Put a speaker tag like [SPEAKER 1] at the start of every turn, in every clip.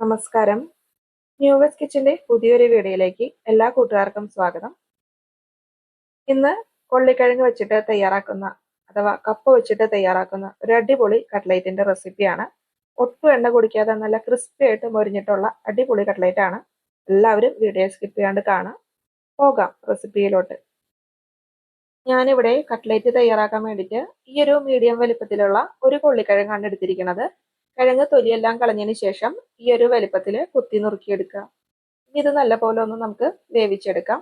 [SPEAKER 1] നമസ്കാരം. ന്യൂവസ് കിച്ചന്റെ പുതിയൊരു വീഡിയോയിലേക്ക് എല്ലാ കൂട്ടുകാർക്കും സ്വാഗതം. ഇന്ന് കൊള്ളിക്കിഴങ്ങ് വെച്ചിട്ട് തയ്യാറാക്കുന്ന അഥവാ കപ്പ വെച്ചിട്ട് തയ്യാറാക്കുന്ന ഒരു അടിപൊളി കട്ട്ലേറ്റിന്റെ റെസിപ്പിയാണ്. ഒട്ടും എണ്ണ കുടിക്കാതെ നല്ല ക്രിസ്പി ആയിട്ട് മൊരിഞ്ഞിട്ടുള്ള അടിപൊളി കട്ട്ലേറ്റ് ആണ്. എല്ലാവരും വീഡിയോ സ്കിപ്പ് ചെയ്യാണ്ട് കാണാം. പോകാം റെസിപ്പിയിലോട്ട്. ഞാനിവിടെ കട്ട്ലേറ്റ് തയ്യാറാക്കാൻ വേണ്ടിയിട്ട് ഈ ഒരു മീഡിയം വലിപ്പത്തിലുള്ള ഒരു കൊള്ളിക്കിഴങ്ങാണ് എടുത്തിരിക്കുന്നത്. കിഴങ്ങ് തൊലിയെല്ലാം കളഞ്ഞതിന് ശേഷം ഈ ഒരു വലിപ്പത്തിൽ കുത്തി നുറുക്കിയെടുക്കുക. ഇനി ഇത് നല്ല പോലെ ഒന്ന് നമുക്ക് വേവിച്ചെടുക്കാം.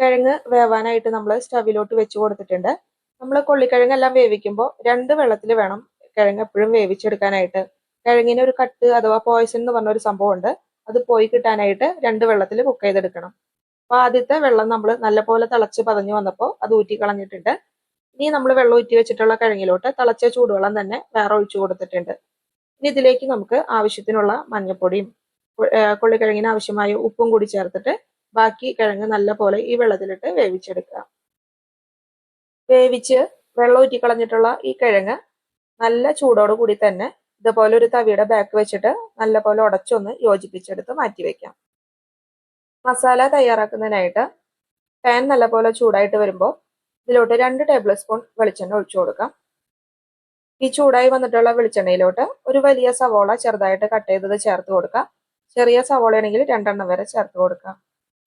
[SPEAKER 1] കിഴങ്ങ് വേവാനായിട്ട് നമ്മൾ സ്റ്റവിലോട്ട് വെച്ച് കൊടുത്തിട്ടുണ്ട്. നമ്മൾ കൊള്ളിക്കിഴങ്ങെല്ലാം വേവിക്കുമ്പോൾ രണ്ട് വെള്ളത്തിൽ വേണം കിഴങ്ങ് എപ്പോഴും വേവിച്ചെടുക്കാനായിട്ട്. കിഴങ്ങിന് ഒരു കട്ട് അഥവാ പോയ്സൺ എന്ന് പറഞ്ഞ ഒരു സംഭവം ഉണ്ട് അത് പോയി കിട്ടാനായിട്ട് രണ്ട് വെള്ളത്തിൽ കുക്ക് ചെയ്തെടുക്കണം. അപ്പൊ ആദ്യത്തെ വെള്ളം നമ്മൾ നല്ലപോലെ തിളച്ച് പതഞ്ഞു വന്നപ്പോൾ അത് ഊറ്റി കളഞ്ഞിട്ടുണ്ട്. ഇനി നമ്മൾ വെള്ളം ഊറ്റി വെച്ചിട്ടുള്ള കിഴങ്ങിലോട്ട് തിളച്ച ചൂടുവെള്ളം തന്നെ വേറെ ഒഴിച്ചു കൊടുത്തിട്ടുണ്ട്. ഇനി ഇതിലേക്ക് നമുക്ക് ആവശ്യത്തിനുള്ള മഞ്ഞൾപ്പൊടിയും കൊള്ളിക്കിഴങ്ങിന് ആവശ്യമായ ഉപ്പും കൂടി ചേർത്തിട്ട് ബാക്കി കിഴങ്ങ് നല്ല പോലെ ഈ വെള്ളത്തിലിട്ട് വേവിച്ചെടുക്കുക. വേവിച്ച് വെള്ളം ഊറ്റിക്കളഞ്ഞിട്ടുള്ള ഈ കിഴങ്ങ് നല്ല ചൂടോട് കൂടി തന്നെ ഇതുപോലെ ഒരു തവിയുടെ ബാക്ക് വെച്ചിട്ട് നല്ല പോലെ ഉടച്ചൊന്ന് യോജിപ്പിച്ചെടുത്ത് മാറ്റി വെക്കാം. മസാല തയ്യാറാക്കുന്നതിനായിട്ട് പാൻ നല്ലപോലെ ചൂടായിട്ട് വരുമ്പോൾ ഇതിലോട്ട് രണ്ട് ടേബിൾ സ്പൂൺ വെളിച്ചെണ്ണ ഒഴിച്ചു കൊടുക്കാം. ഈ ചൂടായി വന്നിട്ടുള്ള വെളിച്ചെണ്ണയിലോട്ട് ഒരു വലിയ സവോള ചെറുതായിട്ട് കട്ട് ചെയ്തത് ചേർത്ത് കൊടുക്കുക. ചെറിയ സവോളയാണെങ്കിൽ രണ്ടെണ്ണം വരെ ചേർത്ത് കൊടുക്കുക.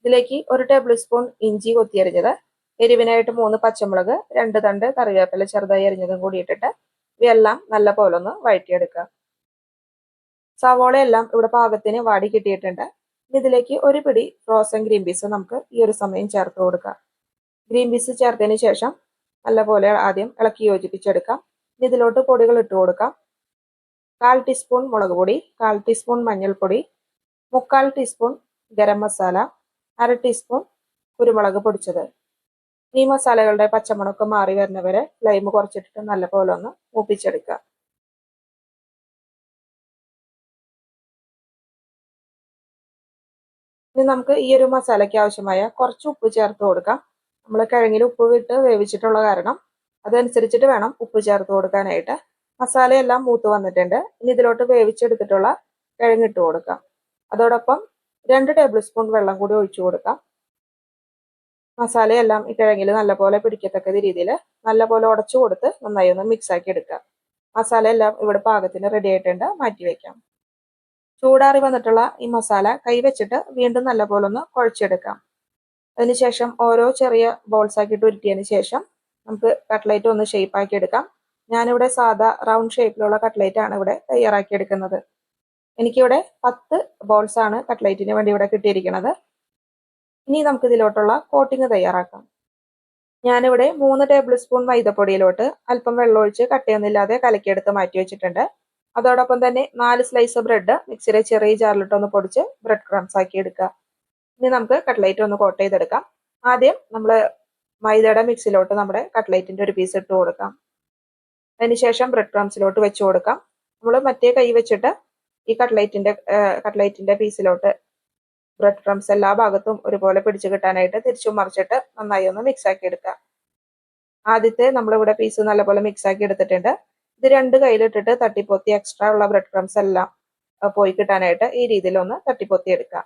[SPEAKER 1] ഇതിലേക്ക് ഒരു ടേബിൾ സ്പൂൺ ഇഞ്ചി കൊത്തിയരിഞ്ഞത് എരിവിനായിട്ട് മൂന്ന് പച്ചമുളക് രണ്ട് തണ്ട് കറിവേപ്പില ചെറുതായി അരിഞ്ഞതും കൂടി ഇട്ടിട്ട് ഇവയെല്ലാം നല്ല പോലെ ഒന്ന് വഴറ്റിയെടുക്കുക. സവോളയെല്ലാം ഇവിടെ പാകത്തിന് വാടി കിട്ടിയിട്ടുണ്ട്. ഇതിലേക്ക് ഒരു പിടി ഫ്രോസൺ ഗ്രീൻ പീസ് നമുക്ക് ഈ ഒരു സമയം ചേർത്ത് കൊടുക്കാം. ഗ്രീൻ പീസ് ചേർത്തതിന് ശേഷം നല്ലപോലെ ആദ്യം ഇളക്കി യോജിപ്പിച്ചെടുക്കാം. ഇതിലോട്ട് പൊടികൾ ഇട്ട് കൊടുക്കാം. കാൽ ടീസ്പൂൺ മുളക് പൊടി കാൽ ടീസ്പൂൺ മഞ്ഞൾപ്പൊടി മുക്കാൽ ടീസ്പൂൺ ഗരം മസാല അര ടീസ്പൂൺ കുരുമുളക് പൊടിച്ചത്. ഈ മസാലകളുടെ പച്ചമുളക് മാറി വരുന്നവരെ ഫ്ലെയിം കുറച്ചിട്ടിട്ട് നല്ലപോലെ ഒന്ന് മൂപ്പിച്ചെടുക്കുക. ഇനി നമുക്ക് ഈ ഒരു മസാലയ്ക്ക് ആവശ്യമായ കുറച്ച് ഉപ്പ് ചേർത്ത് കൊടുക്കാം. നമ്മൾ കിഴങ്ങിൽ ഉപ്പ് വിട്ട് വേവിച്ചിട്ടുള്ള കാരണം അതനുസരിച്ചിട്ട് വേണം ഉപ്പ് ചേർത്ത് കൊടുക്കാനായിട്ട്. മസാലയെല്ലാം മൂത്ത് വന്നിട്ടുണ്ട്. ഇനി ഇതിലോട്ട് വേവിച്ചെടുത്തിട്ടുള്ള കിഴങ്ങിട്ട് കൊടുക്കാം. അതോടൊപ്പം രണ്ട് ടേബിൾ സ്പൂൺ വെള്ളം കൂടി ഒഴിച്ചു കൊടുക്കാം. മസാലയെല്ലാം ഈ കിഴങ്ങിൽ നല്ലപോലെ പിടിക്കത്തക്ക രീതിയിൽ നല്ലപോലെ ഉടച്ചു കൊടുത്ത് നന്നായി ഒന്ന് മിക്സ് ആക്കി എടുക്കാം. മസാലയെല്ലാം ഇവിടെ പാകത്തിന് റെഡി ആയിട്ടുണ്ട്. മാറ്റി വെക്കാം. ചൂടാറി വന്നിട്ടുള്ള ഈ മസാല കൈവച്ചിട്ട് വീണ്ടും നല്ലപോലെ ഒന്ന് കുഴച്ചെടുക്കാം. അതിനുശേഷം ഓരോ ചെറിയ ബോൾസ് ആക്കിയിട്ട് ഉരുട്ടിയതിന് ശേഷം നമുക്ക് കട്ട്ലേറ്റ് ഒന്ന് ഷേപ്പ് ആക്കി എടുക്കാം. ഞാനിവിടെ സാധാ റൗണ്ട് ഷേപ്പിലുള്ള കട്ട്ലേറ്റ് ആണ് ഇവിടെ തയ്യാറാക്കി എടുക്കുന്നത്. എനിക്കിവിടെ പത്ത് ബോൾസ് ആണ് കട്ട്ലേറ്റിന് വേണ്ടി ഇവിടെ കിട്ടിയിരിക്കുന്നത്. ഇനി നമുക്ക് ഇതിലോട്ടുള്ള കോട്ടിങ് തയ്യാറാക്കാം. ഞാനിവിടെ മൂന്ന് ടേബിൾ സ്പൂൺ മൈദപ്പൊടിയിലോട്ട് അല്പം വെള്ളമൊഴിച്ച് കട്ടയൊന്നുമില്ലാതെ കലക്കിയെടുത്ത് മാറ്റി വെച്ചിട്ടുണ്ട്. അതോടൊപ്പം തന്നെ നാല് സ്ലൈസ് ബ്രെഡ് മിക്സിയിലെ ചെറിയ ജാറിലിട്ട് ഒന്ന് പൊടിച്ച് ബ്രെഡ് ക്രംസ് ആക്കി എടുക്കുക. ഇനി നമുക്ക് കട്ട്ലൈറ്റ് ഒന്ന് കോട്ട് ചെയ്തെടുക്കാം. ആദ്യം നമ്മൾ മൈദയുടെ മിക്സിലോട്ട് നമ്മുടെ കട്ട്ലേറ്റിന്റെ ഒരു പീസ് ഇട്ട് കൊടുക്കാം. അതിനുശേഷം ബ്രെഡ് ക്രംസിലോട്ട് വെച്ച് കൊടുക്കാം. നമ്മൾ മറ്റേ കൈ വെച്ചിട്ട് ഈ കട്ട്ലേറ്റിന്റെ കട്ട്ലേറ്റിന്റെ പീസിലോട്ട് ബ്രെഡ് ക്രംസ് എല്ലാ ഭാഗത്തും ഒരുപോലെ പിടിച്ചു കിട്ടാനായിട്ട് തിരിച്ചു മറിച്ചിട്ട് നന്നായി ഒന്ന് മിക്സ് ആക്കി എടുക്കുക ആദ്യത്തെ നമ്മളിവിടെ പീസ് നല്ലപോലെ മിക്സ് ആക്കി എടുത്തിട്ടുണ്ട്. ഇത് രണ്ട് കയ്യിലിട്ടിട്ട് തട്ടിപ്പൊത്തി എക്സ്ട്രാ ഉള്ള ബ്രെഡ് ക്രംസ് എല്ലാം പോയി കിട്ടാനായിട്ട് ഈ രീതിയിൽ ഒന്ന് തട്ടിപ്പൊത്തി എടുക്കുക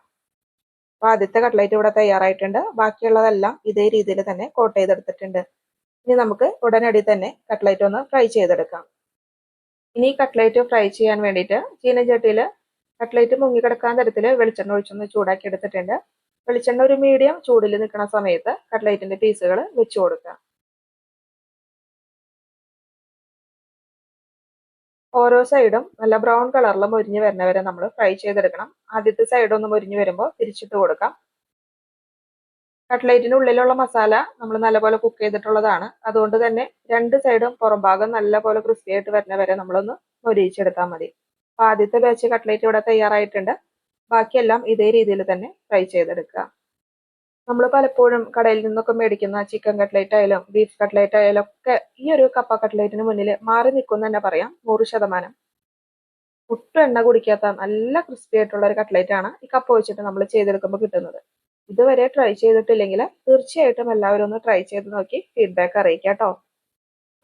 [SPEAKER 1] അപ്പൊ ആദ്യത്തെ കട്ട്ലൈറ്റ് ഇവിടെ തയ്യാറായിട്ടുണ്ട്. ബാക്കിയുള്ളതെല്ലാം ഇതേ രീതിയിൽ തന്നെ കോട്ട് ചെയ്തെടുത്തിട്ടുണ്ട്. ഇനി നമുക്ക് ഉടനടി തന്നെ കട്ട്ലൈറ്റ് ഒന്ന് ഫ്രൈ ചെയ്തെടുക്കാം. ഇനി കട്ട്ലൈറ്റ് ഫ്രൈ ചെയ്യാൻ വേണ്ടിയിട്ട് ചീനച്ചട്ടിയിൽ കട്ട്ലൈറ്റ് മുങ്ങിക്കിടക്കാൻ തരത്തിൽ വെളിച്ചെണ്ണ ഒഴിച്ചൊന്ന് ചൂടാക്കി എടുത്തിട്ടുണ്ട്. വെളിച്ചെണ്ണ ഒരു മീഡിയം ചൂടിൽ നിൽക്കുന്ന സമയത്ത് കട്ട്ലൈറ്റിന്റെ പീസുകൾ വെച്ചു കൊടുക്കുക. ഓരോ സൈഡും നല്ല ബ്രൗൺ കളറിൽ മൊരിഞ്ഞ് വരുന്നവരെ നമ്മൾ ഫ്രൈ ചെയ്തെടുക്കണം. ആദ്യത്തെ സൈഡ് ഒന്ന് മൊരിഞ്ഞ് വരുമ്പോൾ തിരിച്ചിട്ട് കൊടുക്കാം. കട്ട്ലേറ്റിന് ഉള്ളിലുള്ള മസാല നമ്മൾ നല്ലപോലെ കുക്ക് ചെയ്തിട്ടുള്ളതാണ്. അതുകൊണ്ട് തന്നെ രണ്ട് സൈഡും പുറം ഭാഗം നല്ലപോലെ ക്രിസ്പി ആയിട്ട് വരുന്നവരെ നമ്മളൊന്ന് മൊരിയിച്ചെടുത്താൽ മതി. അപ്പൊ ആദ്യത്തെ ബാച്ച് കട്ട്ലേറ്റ് ഇവിടെ തയ്യാറായിട്ടുണ്ട്. ബാക്കിയെല്ലാം ഇതേ രീതിയിൽ തന്നെ ഫ്രൈ ചെയ്തെടുക്കുക. നമ്മൾ പലപ്പോഴും കടയിൽ നിന്നൊക്കെ മേടിക്കുന്ന ചിക്കൻ കട്ട്ലേറ്റ് ആയാലും ബീഫ് കട്ട്ലേറ്റ് ആയാലും ഒക്കെ ഈ ഒരു കപ്പ കട്ട്ലേറ്റിന് മുന്നിൽ മാറി നിൽക്കും തന്നെ പറയാം. നൂറ് ശതമാനം. ഒട്ടും എണ്ണ കുടിക്കാത്ത നല്ല ക്രിസ്പി ആയിട്ടുള്ള ഒരു കട്ട്ലേറ്റ് ആണ് ഈ കപ്പ വെച്ചിട്ട് നമ്മൾ ചെയ്തെടുക്കുമ്പോൾ കിട്ടുന്നത്. ഇതുവരെ ട്രൈ ചെയ്തിട്ടില്ലെങ്കിൽ തീർച്ചയായിട്ടും എല്ലാവരും ഒന്ന് ട്രൈ ചെയ്ത് നോക്കി ഫീഡ്ബാക്ക് അറിയിക്കാം കേട്ടോ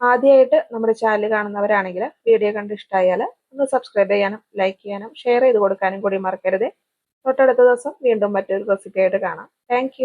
[SPEAKER 1] ആദ്യമായിട്ട് നമ്മുടെ ചാനൽ കാണുന്നവരാണെങ്കിൽ വീഡിയോ കണ്ട് ഇഷ്ടമായാൽ ഒന്ന് സബ്സ്ക്രൈബ് ചെയ്യാനും ലൈക്ക് ചെയ്യാനും ഷെയർ ചെയ്ത് കൊടുക്കാനും കൂടി മറക്കരുത്. തൊട്ടടുത്ത ദിവസം വീണ്ടും മറ്റൊരു റെസിപ്പി ആയിട്ട് കാണാം. താങ്ക്